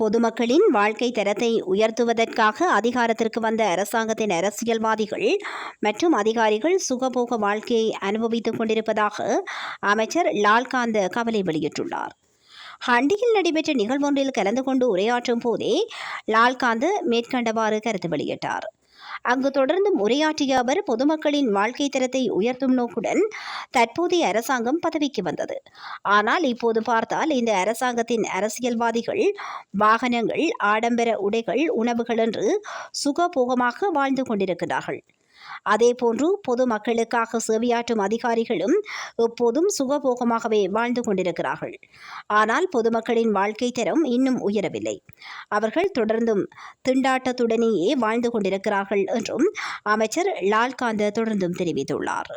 பொதுமக்களின் வாழ்க்கை தரத்தை உயர்த்துவதற்காக அதிகாரத்திற்கு வந்த அரசாங்கத்தின் அரசியல்வாதிகள் மற்றும் அதிகாரிகள் சுகபோக வாழ்க்கையை அனுபவித்துக் கொண்டிருப்பதாக அமைச்சர் லால்காந்த கவலை வெளியிட்டுள்ளார். ஹண்டியில் நடைபெற்ற நிகழ்வொன்றில் கலந்து கொண்டு உரையாற்றும் போதே லால்காந்த் மேற்கண்டவாறு கருத்து வெளியிட்டார். அங்கு தொடர்ந்து உரையாற்றிய அவர் பொதுமக்களின் வாழ்க்கை தரத்தை உயர்த்தும் நோக்குடன் தற்போதைய அரசாங்கம் பதவிக்கு வந்தது. ஆனால் இப்போது பார்த்தால் இந்த அரசாங்கத்தின் அரசியல்வாதிகள் வாகனங்கள் ஆடம்பர உடைகள் உணவுகள் என்று சுகபோகமாக வாழ்ந்து கொண்டிருக்கிறார்கள். அதேபோன்று பொதுமக்களுக்காக சேவையாற்றும் அதிகாரிகளும் எப்போதும் சுகபோகமாகவே வாழ்ந்து கொண்டிருக்கிறார்கள். ஆனால் பொதுமக்களின் வாழ்க்கை தரம் இன்னும் உயரவில்லை. அவர்கள் தொடர்ந்தும் திண்டாட்டத்துடனேயே வாழ்ந்து கொண்டிருக்கிறார்கள் என்றும் அமைச்சர் லால்காந்த தொடர்ந்தும் தெரிவித்துள்ளார்.